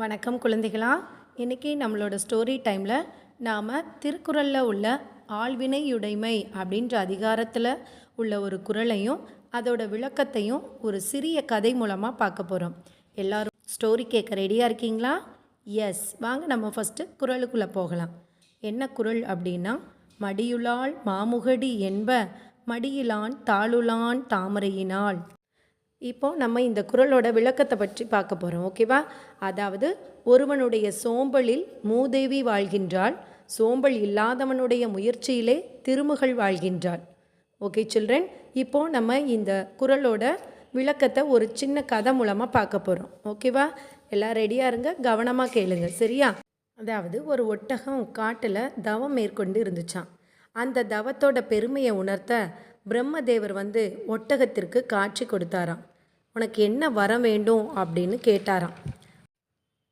வணக்கம் குழந்தைகளா. இன்றைக்கி நம்மளோட ஸ்டோரி டைமில் நாம் திருக்குறளில் உள்ள ஆழ்வினையுடைமை அப்படின்ற அதிகாரத்தில் உள்ள ஒரு குறளையும் அதோட விளக்கத்தையும் ஒரு சிறிய கதை மூலமாக பார்க்க போகிறோம் எல்லாரும் ஸ்டோரி கேட்க ரெடியாக இருக்கீங்களா? எஸ் வாங்க நம்ம ஃபஸ்ட்டு குறளுக்குள்ளே போகலாம். என்ன குறள் அப்படின்னா மடியுளாள் மாமுகடி என்ப மடியிலான் தாளுலான் தாமரையினாள் இப்போ நம்ம இந்த குறளோட விளக்கத்தை பற்றி பார்க்க போகிறோம் ஓகேவா அதாவது ஒருவனுடைய சோம்பலில் மூதேவி வாழ்கின்றாள் சோம்பல் இல்லாதவனுடைய முயற்சியிலே திருமகள் வாழ்கின்றாள். ஓகே சில்ட்ரன் இப்போ நம்ம இந்த குரலோட விளக்கத்தை ஒரு சின்ன கதை மூலமாக பார்க்க போகிறோம் ஓகேவா எல்லாம் ரெடியாக இருங்க கவனமாக கேளுங்க சரியா? அதாவது ஒரு ஒட்டகம் காட்டில் தவம் மேற்கொண்டு இருந்துச்சான் அந்த தவத்தோட பெருமையை உணர்த்த பிரம்மதேவர் வந்து ஒட்டகத்திற்கு காட்சி கொடுத்தாராம். உனக்கு என்ன வரம் வேண்டும் அப்படின்னு கேட்டாராம்.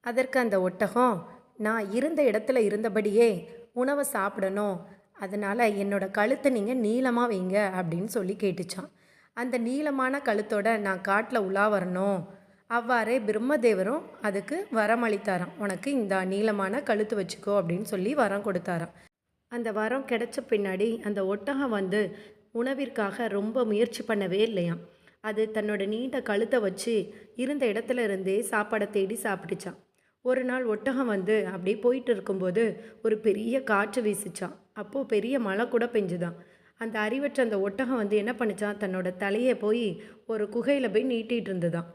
அதற்கு அந்த ஒட்டகம் நான் இருந்த இடத்துல இருந்தபடியே உணவை சாப்பிடணும். அதனால் என்னோட கழுத்தை நீங்கள் நீளமாக வைங்க அப்படின்னு சொல்லி கேட்டுச்சான் அந்த நீளமான கழுத்தோட நான் காட்டில் உலா வரணும். அவ்வாறே பிரம்மதேவரும் அதுக்கு வரம் அளித்தாராம். உனக்கு இந்த நீளமான கழுத்து வச்சுக்கோ அப்படின்னு சொல்லி வரம் கொடுத்தாராம். அந்த வரம் கிடைச்ச பின்னாடி அந்த ஒட்டகம் வந்து உணவிற்காக ரொம்ப முயற்சி பண்ணவே இல்லையாம். அது தன்னோட நீண்ட கழுத்தை வச்சு இருந்த இடத்துல இருந்தே சாப்பாடை தேடி சாப்பிட்டுச்சான் ஒரு நாள் ஒட்டகம் வந்து அப்படியே போயிட்டு இருக்கும்போது ஒரு பெரிய காற்று வீசிச்சான் அப்போது பெரிய மழை கூட பெஞ்சுதான் அந்த அறிவற்ற அந்த ஒட்டகம் வந்து என்ன பண்ணிச்சான் தன்னோட தலையை போய் ஒரு குகையில் போய் நீட்டிகிட்டு இருந்துதான்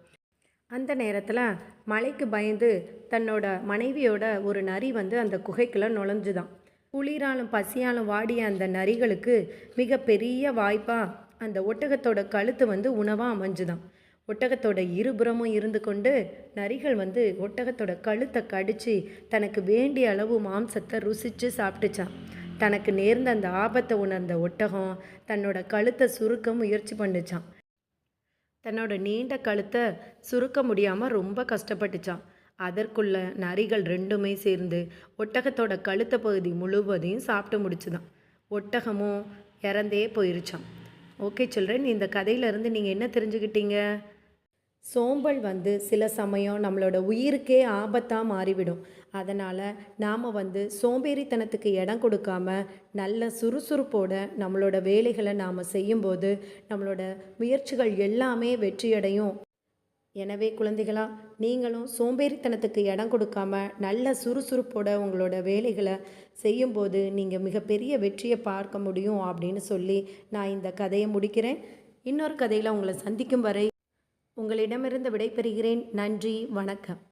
அந்த நேரத்தில் மழைக்கு பயந்து தன்னோட மனைவியோட ஒரு நரி வந்து அந்த குகைக்குள்ளே நுழைஞ்சுதான் குளிராலும் பசியாலும் வாடிய அந்த நரிகளுக்கு மிக பெரிய வாய்ப்பாக அந்த ஒட்டகத்தோட கழுத்து வந்து உணவாக அமைஞ்சுதான். ஒட்டகத்தோட இருபுறமும் இருந்து கொண்டு நரிகள் வந்து ஒட்டகத்தோட கழுத்தை கடித்து தனக்கு வேண்டிய அளவு மாம்சத்தை ருசித்து சாப்பிட்டுச்சான் தனக்கு நேர்ந்த அந்த ஆபத்தை உணர்ந்த ஒட்டகம் தன்னோட கழுத்தை சுருக்க முயற்சி பண்ணுச்சான் தன்னோட நீண்ட கழுத்தை சுருக்க முடியாமல் ரொம்ப கஷ்டப்பட்டுச்சான் அதற்குள்ள நரிகள் ரெண்டுமே சேர்ந்து ஒட்டகத்தோட கழுத்த பகுதி முழுவதையும் சாப்பிட்டு முடிச்சுதான். ஒட்டகமும் இறந்தே போயிருச்சான் ஓகே சில்ட்ரன் இந்த கதையிலேருந்து நீங்கள் என்ன தெரிஞ்சுக்கிட்டீங்க? சோம்பல் வந்து சில சமயம் நம்மளோட உயிருக்கே ஆபத்தாக மாறிவிடும். அதனால் நாம் வந்து சோம்பேறித்தனத்துக்கு இடம் கொடுக்காம நல்ல சுறுசுறுப்போட நம்மளோட வேலைகளை நாம் செய்யும்போது நம்மளோட முயற்சிகள் எல்லாமே வெற்றியடையும். எனவே குழந்தைகளா நீங்களும் சோம்பேறித்தனத்துக்கு இடம் கொடுக்காம நல்ல சுறுசுறுப்போட உங்களோட வேலைகளை செய்யும்போது நீங்கள் மிகப்பெரிய வெற்றியை பார்க்க முடியும் அப்படின்னு சொல்லி நான் இந்த கதையை முடிக்கிறேன். இன்னொரு கதையில் உங்களை சந்திக்கும் வரை உங்களிடமிருந்து விடைபெறுகிறேன். நன்றி வணக்கம்.